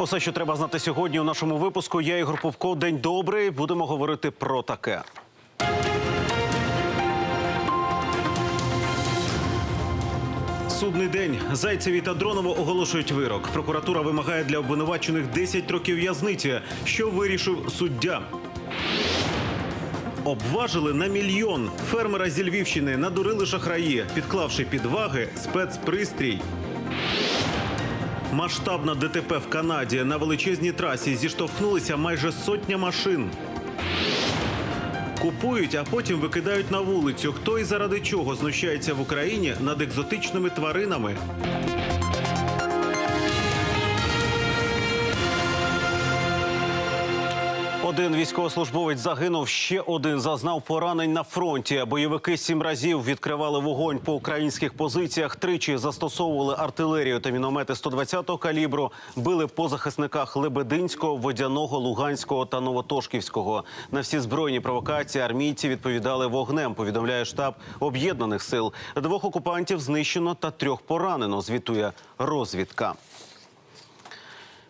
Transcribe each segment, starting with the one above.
Усе, що треба знати сьогодні у нашому випуску. Я Ігор Попко. День добрий. Будемо говорити про таке. Судний день Зайцеві та Дронову оголошують вирок. Прокуратура вимагає для обвинувачених 10 років в'язниці. Що вирішив суддя? Обважили на мільйон. Фермера зі Львівщини надурили шахраї, підклавши під ваги спецпристрій. Масштабна ДТП в Канаді на величезній трасі зіштовхнулися майже сотня машин. Купують, а потім викидають на вулицю. Хто і заради чого знущається в Україні над екзотичними тваринами? Один військовослужбовець загинув, ще один зазнав поранень на фронті. Бойовики сім разів відкривали вогонь по українських позиціях. Тричі застосовували артилерію та міномети 120-го калібру. Били по захисниках Лебединського, Водяного, Луганського та Новотошківського. На всі збройні провокації армійці відповідали вогнем. Повідомляє штаб об'єднаних сил. Двох окупантів знищено та трьох поранено. Звітує розвідка.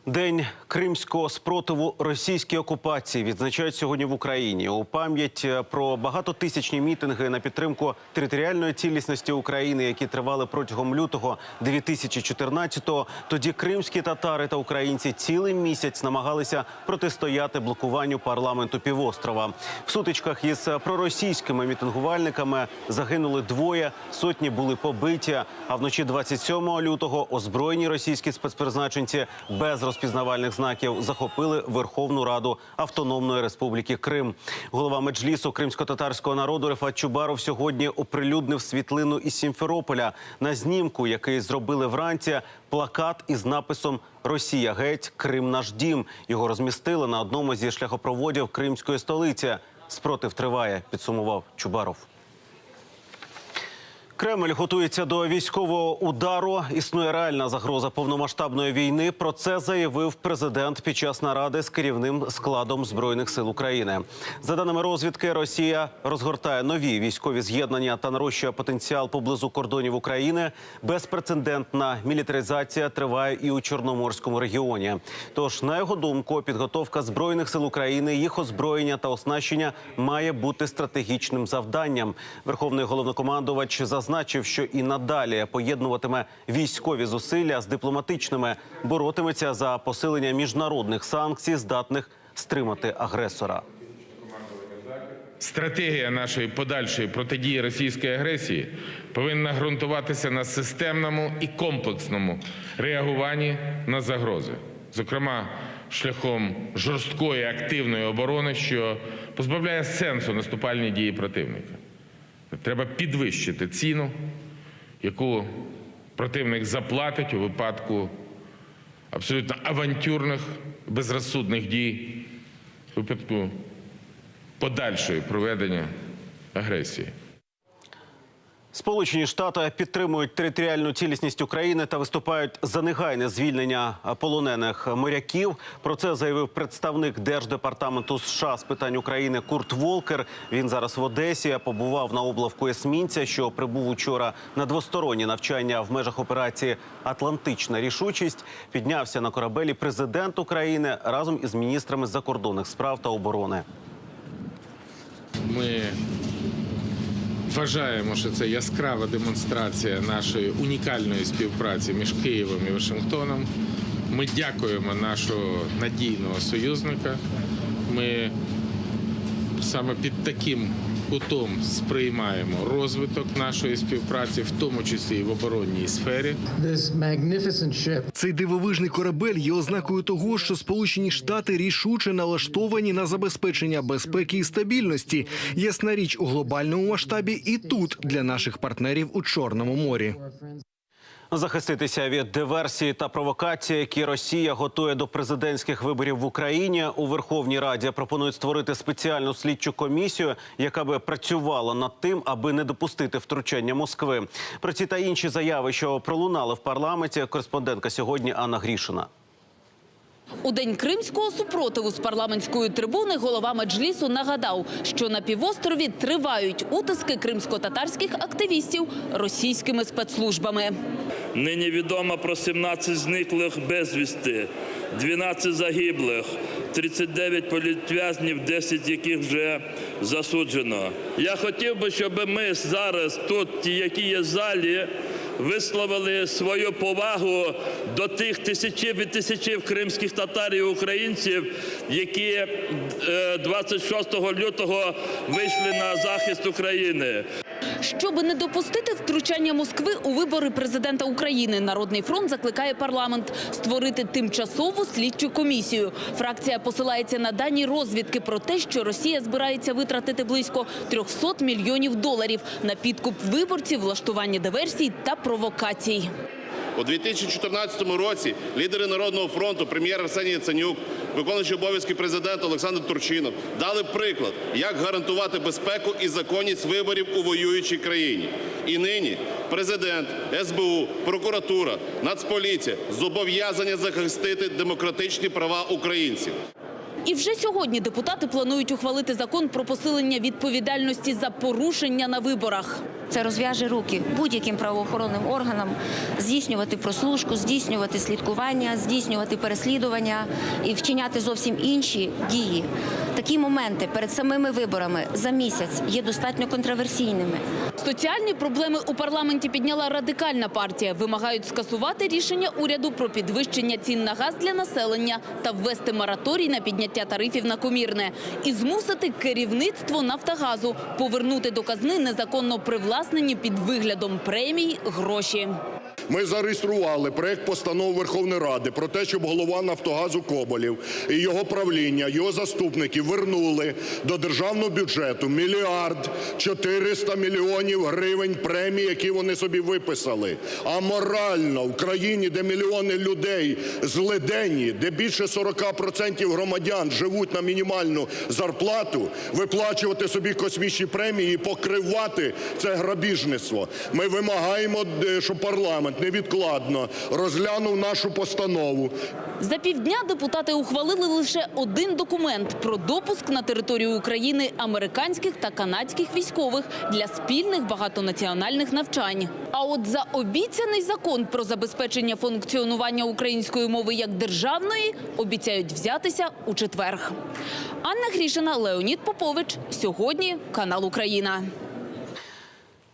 День кримського спротиву російській окупації відзначають сьогодні в Україні у пам'ять е, про багатотисячні мітинги на підтримку територіальної цілісності України, які тривали протягом лютого 2014-го. Тоді кримські татари та українці цілий місяць намагалися протистояти блокуванню парламенту півострова. В сутичках із проросійськими мітингувальниками загинули двоє, сотні були побиті. А вночі 27 лютого озброєні російські спецпризначенці без розпізнавальних знаків захопили Верховну Раду Автономної Республіки Крим. Голова меджлісу кримсько-татарського народу Рефат Чубаров сьогодні оприлюднив світлину із Сімферополя. На знімку, який зробили вранці, плакат із написом Росія геть, Крим наш дім. Його розмістили на одному зі шляхопроводів кримської столиці. Спротив триває, підсумував Чубаров. Кремль готується до військового удару. Існує реальна загроза повномасштабної війни. Про це заявив президент під час наради з керівним складом збройних сил України. За даними розвідки, Росія розгортає нові військові з'єднання та нарощує потенціал поблизу кордонів України. Безпрецедентна мілітаризація триває і у Чорноморському регіоні. Тож, на його думку, підготовка збройних сил України, їх озброєння та оснащення має бути стратегічним завданням. Верховний головнокомандувач зазначив, що і надалі поєднуватиме військові зусилля з дипломатичними, боротиметься за посилення міжнародних санкцій, здатних стримати агресора. Стратегія нашої подальшої протидії російській агресії повинна ґрунтуватися на системному і комплексному реагуванні на загрози, зокрема шляхом жорсткої активної оборони, що позбавляє сенсу наступальні дії противника. Треба підвищити ціну, яку противник заплатить у випадку абсолютно авантюрних, безрозсудних дій, у випадку подальшої проведення агресії. Сполучені Штати підтримують територіальну цілісність України та виступають за негайне звільнення полонених моряків. Про це заявив представник держдепартаменту США з питань України Курт Волкер. Він зараз в Одесі побував на облавку есмінця, що прибув учора на двосторонні навчання в межах операції Атлантична рішучість. Піднявся на корабелі президент України разом із міністрами закордонних справ та оборони. Ми вважаємо, що це яскрава демонстрація нашої унікальної співпраці між Києвом і Вашингтоном. Ми дякуємо нашого надійного союзника. Ми саме під таким кутом сприймаємо розвиток нашої співпраці, в тому числі і в оборонній сфері. Цей дивовижний корабель є ознакою того, що Сполучені Штати рішуче налаштовані на забезпечення безпеки і стабільності. Ясна річ у глобальному масштабі і тут для наших партнерів у Чорному морі. Захиститися від диверсії та провокації, які Росія готує до президентських виборів в Україні у Верховній Раді. Пропонують створити спеціальну слідчу комісію, яка би працювала над тим, аби не допустити втручання Москви. Про ці та інші заяви, що пролунали в парламенті, кореспондентка сьогодні Анна Грішина. У день кримського супротиву з парламентської трибуни голова Меджлісу нагадав, що на півострові тривають утиски кримсько-татарських активістів російськими спецслужбами. Нині відомо про 17 зниклих безвісти, 12 загиблих, 39 політв'язнів, 10 яких вже засуджено. Я хотів би, щоб ми зараз, тут, ті, які є в залі, висловили свою повагу до тих тисячів і тисячів кримських татар і українців, які е, 26 лютого вийшли на захист України. Щоби не допустити втручання Москви у вибори президента України, Народний фронт закликає парламент створити тимчасову слідчу комісію. Фракція посилається на дані розвідки про те, що Росія збирається витратити близько 300 мільйонів доларів на підкуп виборців, влаштування диверсій та провокацій. У 2014 році лідери Народного фронту, прем'єр Арсеній Яценюк, виконуючий обов'язки президента Олександр Турчинов дали приклад, як гарантувати безпеку і законність виборів у воюючій країні. І нині президент, СБУ, прокуратура, Нацполіція зобов'язані захистити демократичні права українців. І вже сьогодні депутати планують ухвалити закон про посилення відповідальності за порушення на виборах. Це розв'яже руки будь-яким правоохоронним органам здійснювати прослушку, здійснювати слідкування, здійснювати переслідування і вчиняти зовсім інші дії. Такі моменти перед самими виборами за місяць є достатньо контроверсійними. Соціальні проблеми у парламенті підняла радикальна партія. Вимагають скасувати рішення уряду про підвищення цін на газ для населення та ввести мораторій на підняття тарифів на комірне. І змусити керівництво «Нафтогазу» повернути до казни незаконно привласнені під виглядом премій гроші. Ми зареєстрували проект постанови Верховної Ради про те, щоб голова Нафтогазу Коболєв і його правління, його заступники вернули до державного бюджету мільярд 400 мільйонів гривень премій, які вони собі виписали. А морально в країні, де мільйони людей злиденні, де більше 40% громадян живуть на мінімальну зарплату, виплачувати собі космічні премії і покривати це грабіжництво. Ми вимагаємо, е, щоб парламент невідкладно розглянув нашу постанову. За півдня депутати ухвалили лише один документ про допуск на територію України американських та канадських військових для спільних багатонаціональних навчань. А от за обіцяний закон про забезпечення функціонування української мови як державної обіцяють взятися у четверг. Анна Грішина, Леонід Попович. Сьогодні канал Україна.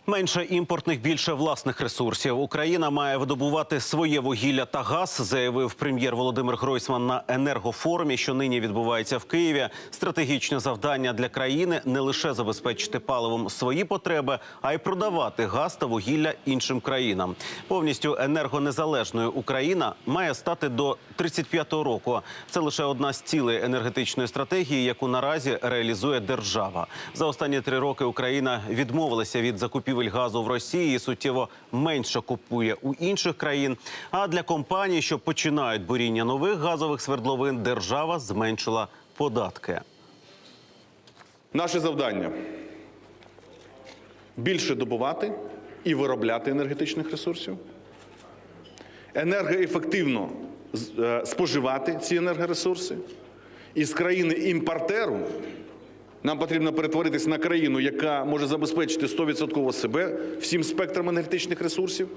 Менше імпортних, більше власних ресурсів. Україна має видобувати своє вугілля та газ, заявив прем'єр Володимир Гройсман на енергофорумі, що нині відбувається в Києві. Стратегічне завдання для країни не лише забезпечити паливом свої потреби, а й продавати газ та вугілля іншим країнам. Повністю енергонезалежною Україна має стати до 35-го року. Це лише одна з цілей енергетичної стратегії, яку наразі реалізує держава. За останні три роки Україна відмовилася від закупівель газу в Росії суттєво менше купує у інших країн. А для компаній, що починають буріння нових газових свердловин, держава зменшила податки. Наше завдання більше добувати і виробляти енергетичних ресурсів, енергоефективно е, споживати ці енергоресурси. І з країни імпортеру нам потрібно перетворитись на країну, яка може забезпечити 100% себе всім спектром енергетичних ресурсів.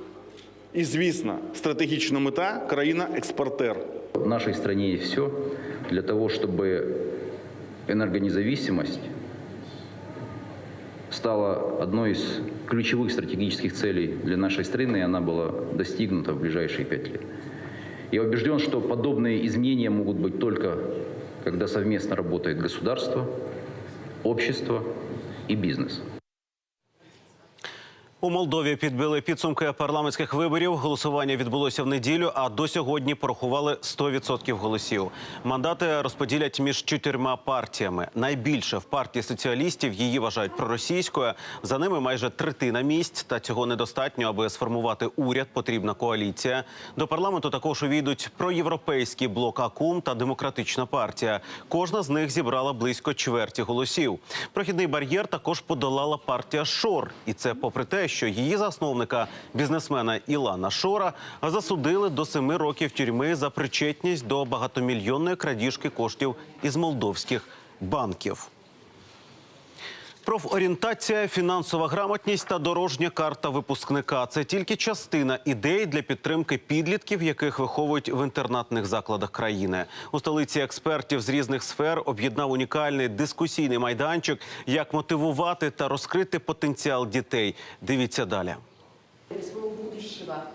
І, звісно, стратегічна мета країна-експортер. В нашей стране есть все для того, чтобы энергонезависимость стала одной из ключевых стратегических целей для нашей страны, и она была достигнута в ближайшие пять лет. Я убежден, что подобные изменения могут быть только, когда совместно работает государство, общество и бизнес. У Молдові підбили підсумки парламентських виборів. Голосування відбулося в неділю, а до сьогодні порахували 100% голосів. Мандати розподілять між чотирма партіями. Найбільше в партії соціалістів її вважають проросійською. За ними майже третина місць. Та цього недостатньо, аби сформувати уряд. Потрібна коаліція. До парламенту також увійдуть проєвропейський блок АКУМ та демократична партія. Кожна з них зібрала близько чверті голосів. Прохідний бар'єр також подолала партія Шор, і це попри те, що її засновника, бізнесмена Ілана Шора, засудили до семи років тюрми за причетність до багатомільйонної крадіжки коштів із молдовських банків. Профорієнтація, фінансова грамотність та дорожня карта випускника це тільки частина ідей для підтримки підлітків, яких виховують в інтернатних закладах країни. У столиці експертів з різних сфер об'єднав унікальний дискусійний майданчик, як мотивувати та розкрити потенціал дітей. Дивіться далі.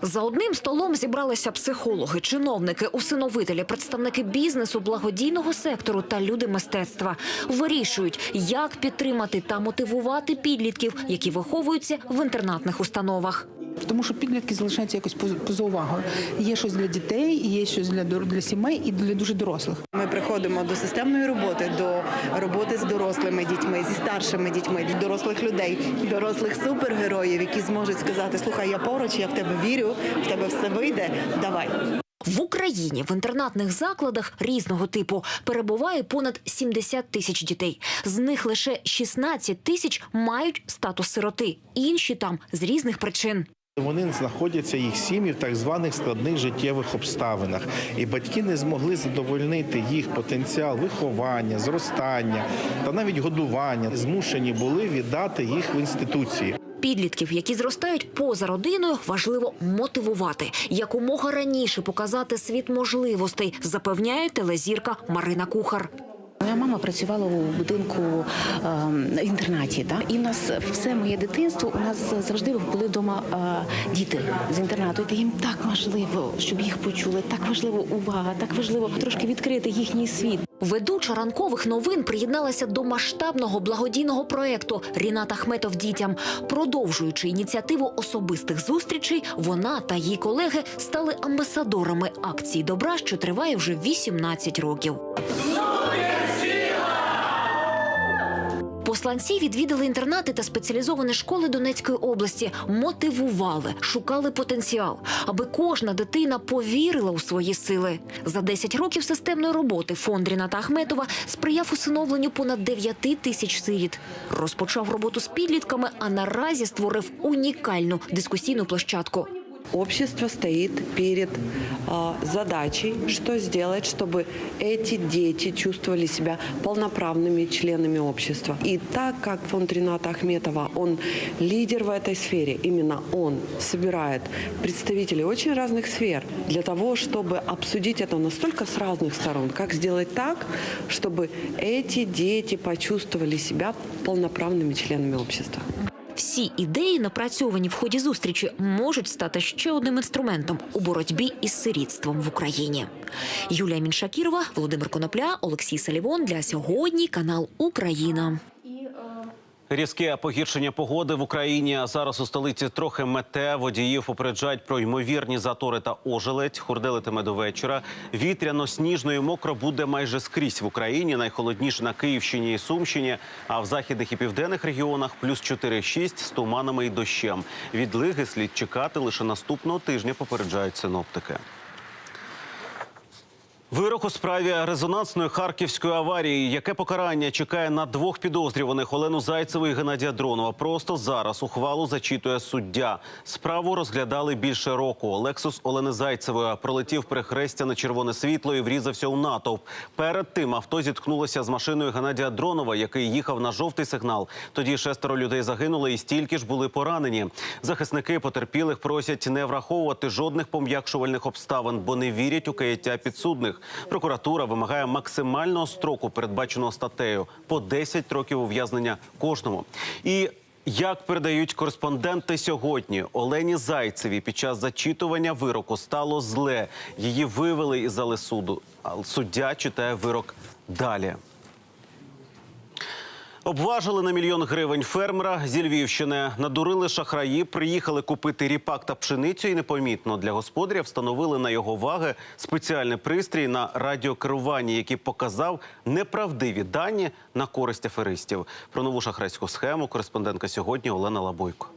За одним столом зібралися психологи, чиновники, усиновителі, представники бізнесу, благодійного сектору та люди мистецтва. Вирішують, як підтримати та мотивувати підлітків, які виховуються в інтернатних установах. Тому що підлітки залишаються якось поза, поза увагою. Є щось для дітей, є щось для, для сімей і для дуже дорослих. Ми приходимо до системної роботи, до роботи з дорослими дітьми, зі старшими дітьми, до дорослих людей, дорослих супергероїв, які зможуть сказати: слухай, я поруч, я в тебе вірю, в тебе все вийде. Давай. В Україні в інтернатних закладах різного типу перебуває понад 70 тисяч дітей. З них лише 16 тисяч мають статус сироти. Інші там з різних причин. Вони знаходяться їх сім'ї в так званих складних життєвих обставинах, і батьки не змогли задовольнити їх потенціал виховання, зростання та навіть годування. Змушені були віддати їх в інституції. Підлітків, які зростають поза родиною, важливо мотивувати якомога раніше показати світ можливостей, запевняє телезірка Марина Кухар. Моя мама працювала у будинку в інтернаті. Так? І в нас все моє дитинство у нас завжди були вдома е, діти з інтернату. І їм так важливо, щоб їх почули. Так важливо увага, так важливо трошки відкрити їхній світ. Ведуча ранкових новин приєдналася до масштабного благодійного проекту Рінат Ахметов дітям. Продовжуючи ініціативу особистих зустрічей, вона та її колеги стали амбасадорами акції добра, що триває вже 18 років. Посланці відвідали інтернати та спеціалізовані школи Донецької області, мотивували, шукали потенціал, аби кожна дитина повірила у свої сили. За 10 років системної роботи фонд Ріната Ахметова сприяв усиновленню понад 9 тисяч сиріт. Розпочав роботу з підлітками, а наразі створив унікальну дискусійну площадку. Общество стоит перед а, задачей, что сделать, чтобы эти дети чувствовали себя полноправными членами общества. И так как фонд Рената Ахметова, он лидер в этой сфере, именно он собирает представителей очень разных сфер для того, чтобы обсудить это настолько с разных сторон, как сделать так, чтобы эти дети почувствовали себя полноправными членами общества. Всі ідеї, напрацьовані в ході зустрічі, можуть стати ще одним інструментом у боротьбі із сирітством в Україні. Юлія Міншакірова, Володимир Конопля, Олексій Салівон для сьогодні. Канал Україна. Різке погіршення погоди в Україні. Зараз у столиці трохи мете. Водіїв попереджають про ймовірні затори та ожеледь. Хурделитиме до вечора. Вітряно, сніжно і мокро буде майже скрізь в Україні. Найхолодніше на Київщині і Сумщині. А в західних і південних регіонах плюс 4-6 з туманами і дощем. Відлиги слід чекати лише наступного тижня. Попереджають синоптики. Вирок у справі резонансної харківської аварії. Яке покарання чекає на двох підозрюваних Олену Зайцеву і Геннадія Дронова? Просто зараз ухвалу зачитує суддя. Справу розглядали більше року. Лексус Олени Зайцевої пролетів перехрестя на червоне світло і врізався у натовп. Перед тим авто зіткнулося з машиною Геннадія Дронова, який їхав на жовтий сигнал. Тоді шестеро людей загинули, і стільки ж були поранені. Захисники потерпілих просять не враховувати жодних пом'якшувальних обставин, бо не вірять у каяття підсудних. Прокуратура вимагає максимального строку, передбаченого статтею, по 10 років ув'язнення кожному. І як передають кореспонденти сьогодні, Олені Зайцеві під час зачитування вироку стало зле. Її вивели із зали суду. Суддя читає вирок далі. Обважили на мільйон гривень фермера зі Львівщини. Надурили шахраї, приїхали купити ріпак та пшеницю і непомітно для господаря встановили на його ваги спеціальний пристрій на радіокеруванні, який показав неправдиві дані на користь аферистів. Про нову шахрайську схему кореспондентка сьогодні Олена Лабойко.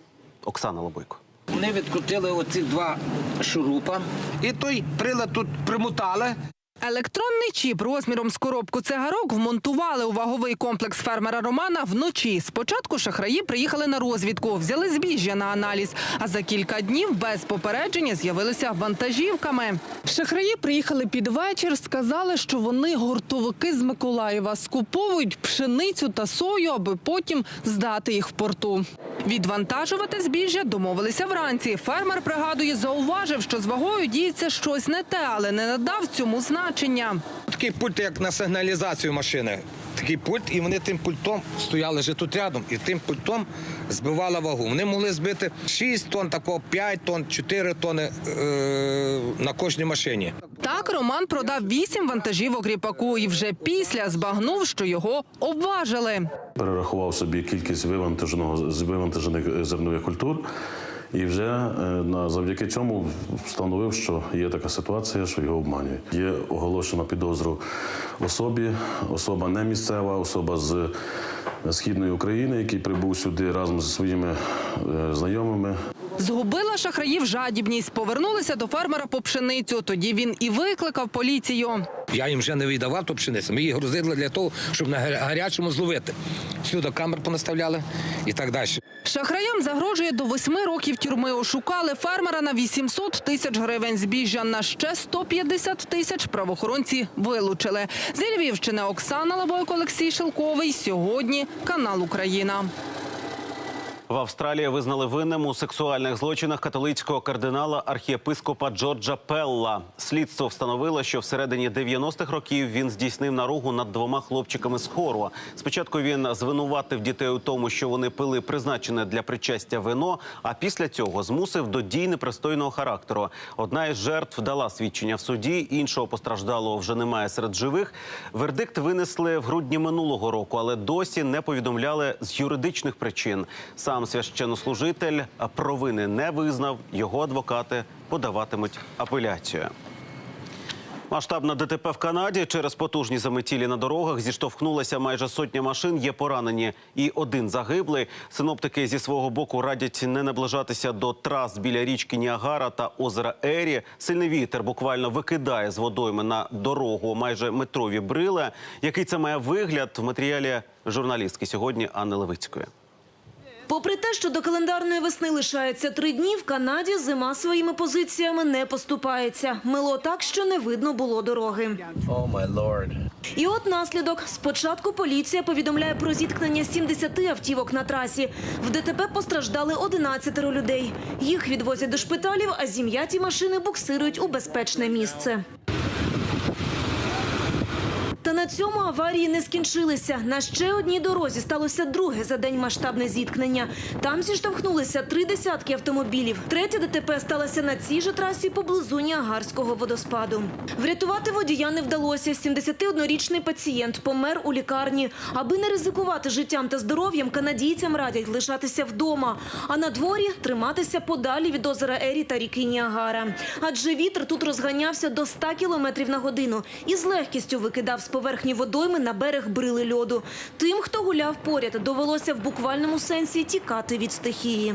Оксана Лабойко. Вони відкрутили оці два шурупа, і той прилад тут примотали. Електронний чіп розміром з коробку цигарок вмонтували у ваговий комплекс фермера Романа вночі. Спочатку шахраї приїхали на розвідку, взяли збіжжя на аналіз. А за кілька днів без попередження з'явилися вантажівками. Шахраї приїхали під вечір, сказали, що вони гуртовики з Миколаєва скуповують пшеницю та сою, аби потім здати їх в порту. Відвантажувати збіжжя домовилися вранці. Фермер пригадує, зауважив, що з вагою діється щось не те, але не надав цьому значення. Такий пульт, як на сигналізацію машини. Такий пульт, і вони тим пультом стояли вже тут рядом, і тим пультом збивали вагу. Вони могли збити 6 тонн, такого 5 тонн, 4 тонни е- на кожній машині. Так Роман продав вісім вантажівок ріпаку і вже після збагнув, що його обважили. перерахував собі кількість вивантаженого з вивантажених зернових культур. І вже е, на завдяки цьому встановив, що є така ситуація, що його обманюють. Є оголошена підозру особі, особа не місцева, особа з східної України, який прибув сюди разом зі своїми е, знайомими. Згубила шахраїв жадібність, повернулися до фермера по пшеницю. Тоді він і викликав поліцію. Я їм вже не віддавав ту пшеницю. Ми її грузили для того, щоб на гаря- гарячому зловити. Сюди камер понаставляли і так далі. Шахраям загрожує до восьми років тюрми. Ошукали фермера на 800 тисяч гривень збіжжя. На ще 150 тисяч правоохоронці вилучили. Зі Львівщини Оксана Лабойко, Олексій Шелковий. Сьогодні канал Україна. В Австралії визнали винним у сексуальних злочинах католицького кардинала архієпископа Джорджа Пелла. Слідство встановило, що всередині 90-х років він здійснив наругу над двома хлопчиками з хору. Спочатку він звинуватив дітей у тому, що вони пили призначене для причастя вино, а після цього змусив до дій непристойного характеру. Одна із жертв дала свідчення в суді, іншого постраждалого вже немає серед живих. Вердикт винесли в грудні минулого року, але досі не повідомляли з юридичних причин. Сам священнослужитель провини не визнав. Його адвокати подаватимуть апеляцію. Масштабна ДТП в Канаді через потужні заметілі на дорогах зіштовхнулася майже сотня машин. Є поранені і один загиблий. Синоптики зі свого боку радять не наближатися до трас біля річки Ніагара та озера Ері. Сильний вітер буквально викидає з водойми на дорогу майже метрові брили. Який це має вигляд в матеріалі журналістки сьогодні Анни Левицької. Попри те, що до календарної весни лишається три дні, в Канаді зима своїми позиціями не поступається. Мило так, що не видно було дороги. І от наслідок. Спочатку поліція повідомляє про зіткнення 70 автівок на трасі. В ДТП постраждали 11 людей. Їх відвозять до шпиталів, а зім'яті машини буксирують у безпечне місце. Та на цьому аварії не скінчилися. На ще одній дорозі сталося друге за день масштабне зіткнення. Там зіштовхнулися три десятки автомобілів. Третя ДТП сталося на цій же трасі поблизу Ніагарського водоспаду. Врятувати водія не вдалося. 71-річний пацієнт помер у лікарні. Аби не ризикувати життям та здоров'ям, канадійцям радять лишатися вдома. А на дворі триматися подалі від озера Ері та ріки Ніагара. Адже вітер тут розганявся до 100 кілометрів на годину і з легкістю викидав з поверхні водойми на берег брили льоду. Тим, хто гуляв поряд, довелося в буквальному сенсі тікати від стихії.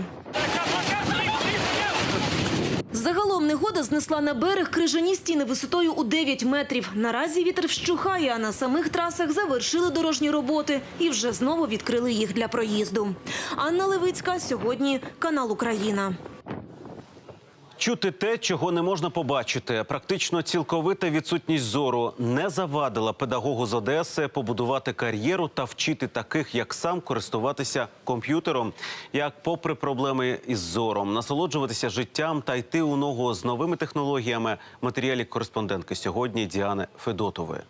Загалом негода знесла на берег крижані стіни висотою у 9 метрів. Наразі вітер вщухає, а на самих трасах завершили дорожні роботи і вже знову відкрили їх для проїзду. Анна Левицька, сьогодні канал Україна. Чути те, чого не можна побачити. Практично цілковита відсутність зору не завадила педагогу з Одеси побудувати кар'єру та вчити таких, як сам, користуватися комп'ютером. Як, попри проблеми із зором, насолоджуватися життям та йти у ногу з новими технологіями. Матеріалі кореспондентки сьогодні Діани Федотової.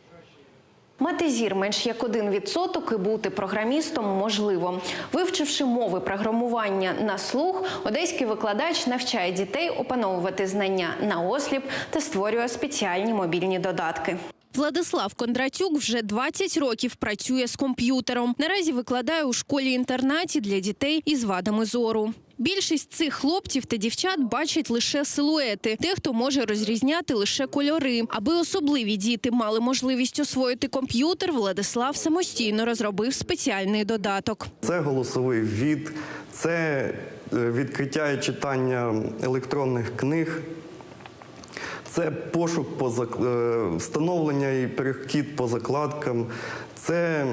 Мати зір менш як один відсоток і бути програмістом можливо. Вивчивши мови програмування на слух, одеський викладач навчає дітей опановувати знання на осліп та створює спеціальні мобільні додатки. Владислав Кондратюк вже 20 років працює з комп'ютером. Наразі викладає у школі-інтернаті для дітей із вадами зору. Більшість цих хлопців та дівчат бачать лише силуети. Дехто може розрізняти лише кольори. Аби особливі діти мали можливість освоїти комп'ютер, Владислав самостійно розробив спеціальний додаток. Це голосовий ввід, це е, відкриття і читання електронних книг, Це пошук по зак- е, встановлення і перехід по закладкам. Це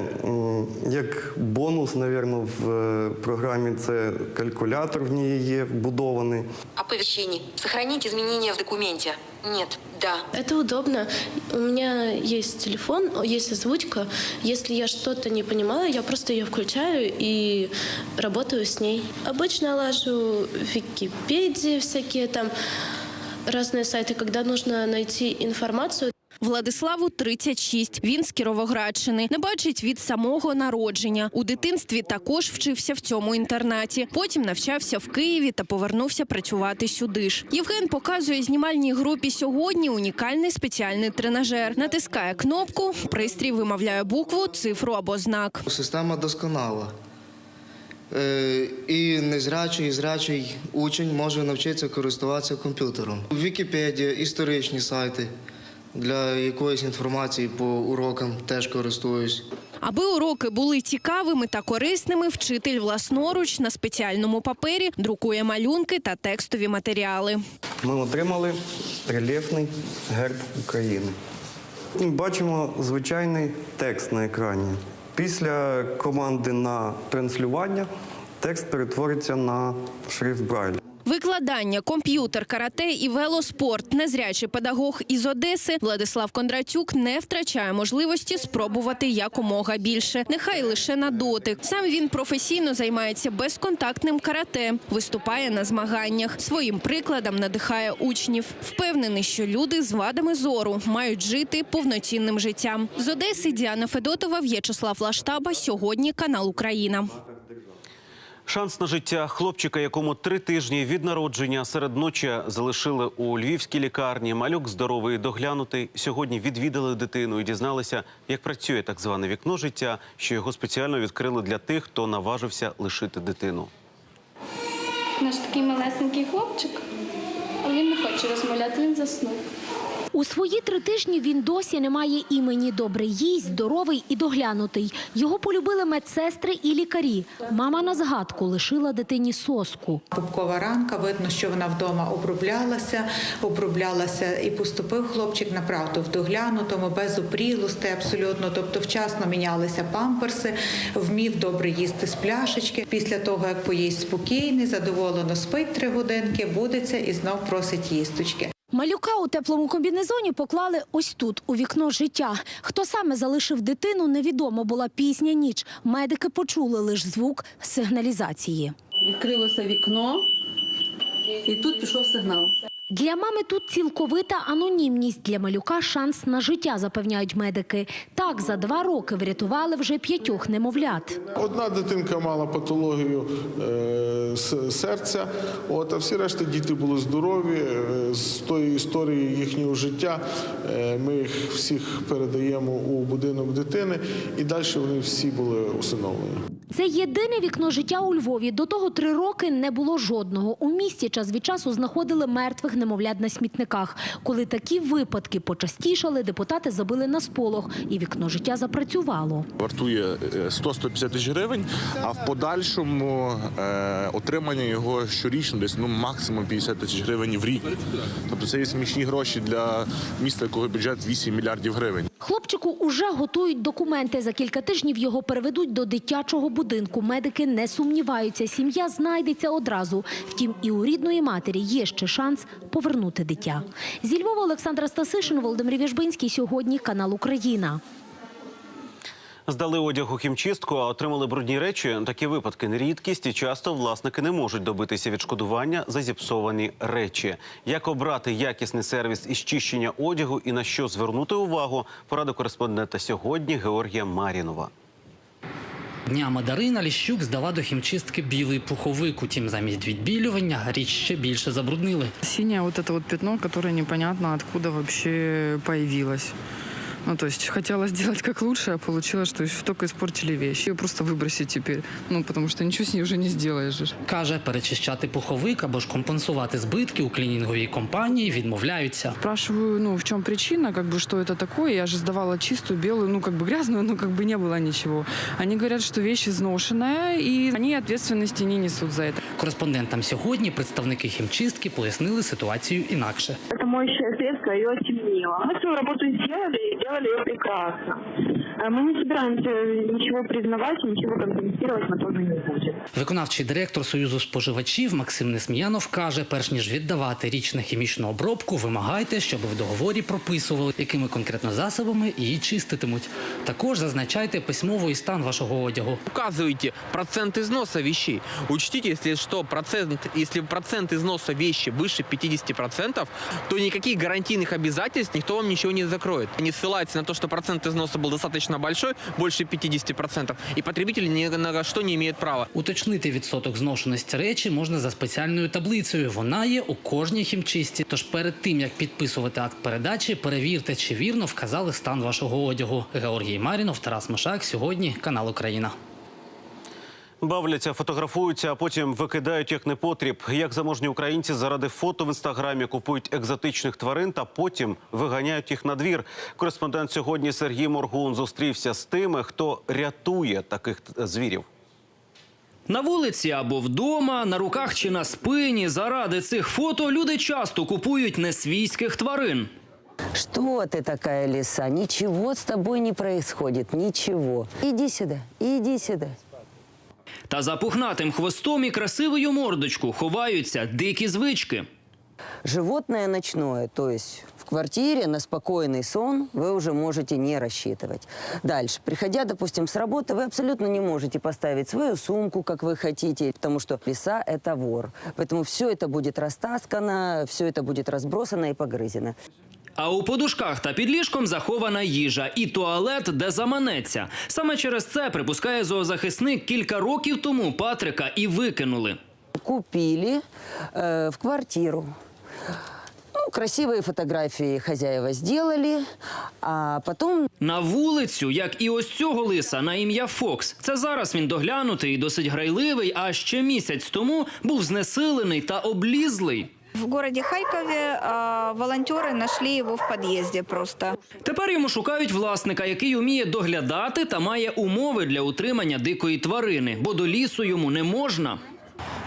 як бонус, мабуть, в е, програмі. Це калькулятор в ній є вбудований. Оповещений. Сохранить изменения в документе. Нет. Да. Это удобно. У меня есть телефон, есть озвучка. Если я что-то не понимаю, я просто ее включаю и работаю с ней. Обычно лажу в Википедии всякие там разные сайты, когда нужно найти информацию. Владиславу 36. Він з Кіровоградщини. Не бачить від самого народження. У дитинстві також вчився в цьому інтернаті. Потім навчався в Києві та повернувся працювати сюди ж. Євген показує знімальній групі сьогодні унікальний спеціальний тренажер. Натискає кнопку, пристрій вимовляє букву, цифру або знак. Система досконала. Е, І незрячий, і зрячий учень може навчитися користуватися комп'ютером. Вікіпедія, історичні сайти для якоїсь інформації по урокам теж користуюсь. Аби уроки були цікавими та корисними, вчитель власноруч на спеціальному папері друкує малюнки та текстові матеріали. Ми отримали рельєфний герб України. Бачимо звичайний текст на екрані. Після команди на транслювання текст перетвориться на шрифт Брайля. Викладання, комп'ютер, карате і велоспорт. Незрячий педагог із Одеси Владислав Кондратюк не втрачає можливості спробувати якомога більше. Нехай лише на дотик. Сам він професійно займається безконтактним карате, виступає на змаганнях. Своїм прикладом надихає учнів. Впевнений, що люди з вадами зору мають жити повноцінним життям. З Одеси Діана Федотова, В'ячеслав Лаштаба. Сьогодні канал Україна. Шанс на життя хлопчика, якому три тижні від народження серед ночі залишили у львівській лікарні. Малюк здоровий, доглянутий. Сьогодні відвідали дитину і дізналися, як працює так зване вікно життя, що його спеціально відкрили для тих, хто наважився лишити дитину. Наш такий малесенький хлопчик, але він не хоче розмовляти, він заснув. У свої три тижні він досі не має імені. Добре їсть, здоровий і доглянутий. Його полюбили медсестри і лікарі. Мама на згадку лишила дитині соску. Пупкова ранка, видно, що вона вдома оброблялася, оброблялася і поступив хлопчик направду в доглянутому, без опрілостей абсолютно, тобто вчасно мінялися памперси, вмів добре їсти з пляшечки. Після того, як поїсть спокійний, задоволено спить три годинки, будеться і знов просить їсточки. Малюка у теплому комбінезоні поклали ось тут, у вікно життя. Хто саме залишив дитину, невідомо. Була пізня ніч. Медики почули лише звук сигналізації. Відкрилося вікно, і тут пішов сигнал. Для мами тут цілковита анонімність. Для малюка шанс на життя, запевняють медики. Так, за два роки врятували вже п'ятьох немовлят. Одна дитинка мала патологію е, серця, от, а всі решта діти були здорові. Е, З тої історії їхнього життя е, ми їх всіх передаємо у будинок дитини, і далі вони всі були усиновлені. Це єдине вікно життя у Львові. До того три роки не було жодного. У місті час від часу знаходили мертвих немовлят на смітниках. Коли такі випадки почастішали, депутати забили на сполох, і вікно життя запрацювало. Вартує е, 100-150 тисяч гривень, а в подальшому е, отримання його щорічно десь ну максимум 50 тисяч гривень в рік. Тобто це є смішні гроші для міста, якого бюджет 8 мільярдів гривень. Хлопчику уже готують документи. За кілька тижнів його переведуть до дитячого будинку. Медики не сумніваються, сім'я знайдеться одразу. Втім, і у рідної матері є ще шанс повернути дитя. Зі Львова Олександра Стасишин, Володимир Віжбинський. Сьогодні канал Україна. Здали одяг у хімчистку, а отримали брудні речі. Такі випадки не рідкість, і часто власники не можуть добитися відшкодування за зіпсовані речі. Як обрати якісний сервіс із чищення одягу і на що звернути увагу? Порада кореспондента сьогодні Георгія Марінова. Днями Дарина Ліщук здала до хімчистки білий пуховик. Утім, замість відбілювання річ ще більше забруднили. Синее вот это вот пятно, которое непонятно откуда вообще появилось. Ну, то есть хотела сделать как лучше, а получилось, что только испортили вещь. Ее просто выбросить теперь. Ну, потому что ничего с ней уже не сделаешь. же. Каже, перечищати пуховик або ж компенсувати збитки у клінінговій компанії відмовляються. Спрашиваю, ну, в чем причина, как бы, что это такое. Я же сдавала чистую, белую, ну, как бы грязную, но как бы не было ничего. Они говорят, что вещь изношенная, и они ответственности не несут за это. Кореспондентам сьогодні представники хімчистки пояснили ситуацію інакше. Это моющее средство ее темнело. Мы свою работу сделали и делали ее прекрасно. А Мы не собираемся ничего признавать, ничего компенсировать мы тоже не будем. Виконавчий директор Союзу споживачів Максим Несміянов каже, перш ніж віддавати річ на хімічну обробку, вимагайте, щоб в договорі прописували, якими конкретно засобами її чиститимуть. Також зазначайте письмово і стан вашого одягу. указываете процент износа вещей. Учтите, если что процент, если процент износа вещи выше 50%, то никаких гарантийных обязательств никто вам ничего не закроет. Не ссылайтесь на то, что процент износа был достаточно большой, больше 50%, и потребитель ни на что не имеет права. Уточнити відсоток зношеності речі можна за спеціальною таблицею. Вона є у кожній хімчисті. Тож перед тим як підписувати акт передачі, перевірте, чи вірно вказали стан вашого одягу. Георгій Марінов, Тарас Мишак. Сьогодні канал Україна. Бавляться, фотографуються, а потім викидають як непотріб. Як заможні українці заради фото в інстаграмі купують екзотичних тварин та потім виганяють їх на двір. Кореспондент сьогодні Сергій Моргун зустрівся з тими, хто рятує таких звірів. На вулиці або вдома, на руках чи на спині заради цих фото люди часто купують несвійських тварин. Что ты такая лиса? Ничего с тобой не происходит, ничего. Иди сюда, иди сюда. Та за пухнатим хвостом і красивою мордочку ховаються дикі звички. Животное ночное, то есть в квартире на спокойный сон вы уже можете не рассчитывать. Дальше, приходя, допустим, с работы, вы абсолютно не можете поставить свою сумку, как вы хотите, потому что лиса – это вор. Поэтому все это будет растаскано, все это будет разбросано и погрызено. А у подушках та під ліжком захована їжа і туалет, де заманеться. Саме через це припускає зоозахисник кілька років тому Патрика і викинули. Купили э, в квартиру. Ну, красивые фотографии хозяева сделали, а потом На вулицю, як і ось цього лиса на ім'я Фокс. Це зараз він доглянутий і досить грайливий, а ще місяць тому був знесилений та облізлий. В городі Харкові а, волонтеры нашли его в під'їзді. просто. Тепер йому шукають власника, який уміє доглядати та має умови для утримання дикої тварини, бо до лісу йому не можна.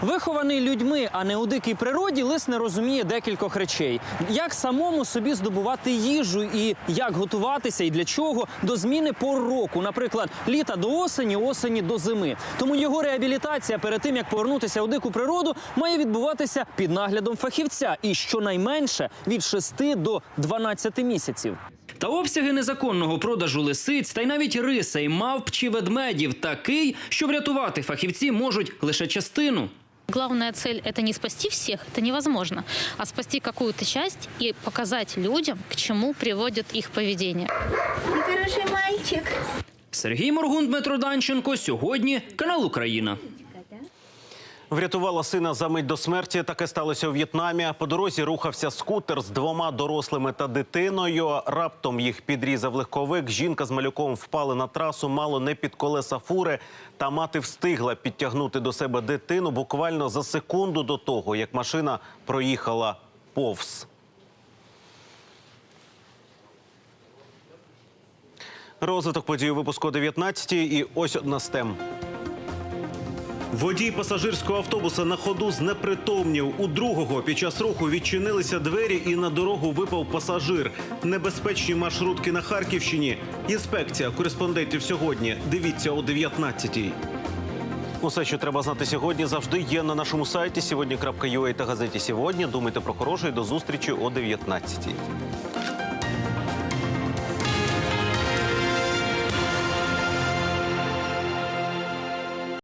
Вихований людьми, а не у дикій природі, лис не розуміє декількох речей: як самому собі здобувати їжу, і як готуватися, і для чого до зміни пор року, наприклад, літа до осені, осені до зими. Тому його реабілітація перед тим як повернутися у дику природу, має відбуватися під наглядом фахівця, і щонайменше від 6 до 12 місяців. Та обсяги незаконного продажу лисиць та й навіть риса, мавп чи ведмедів такий, що врятувати фахівці можуть лише частину. Главная цель – это не спасти всех, это невозможно, а спасти какую-то часть и показать людям, к чему приводит их поведение. Хороший мальчик. Сергій Моргун, Дмитро Данченко. Сьогодні канал Україна. Врятувала сина за мить до смерті. Таке сталося у В'єтнамі. По дорозі рухався скутер з двома дорослими та дитиною. Раптом їх підрізав легковик. Жінка з малюком впали на трасу, мало не під колеса фури. Та мати встигла підтягнути до себе дитину буквально за секунду до того, як машина проїхала повз. Розвиток подій випуску о 19 і ось одна з тем. Водій пасажирського автобуса на ходу знепритомнів. У другого під час руху відчинилися двері і на дорогу випав пасажир. Небезпечні маршрутки на Харківщині. Інспекція кореспондентів сьогодні. Дивіться о 19-й. Усе, що треба знати сьогодні, завжди є на нашому сайті. Сьогодні.ua та газеті сьогодні. Думайте про хороше і до зустрічі о 19-й.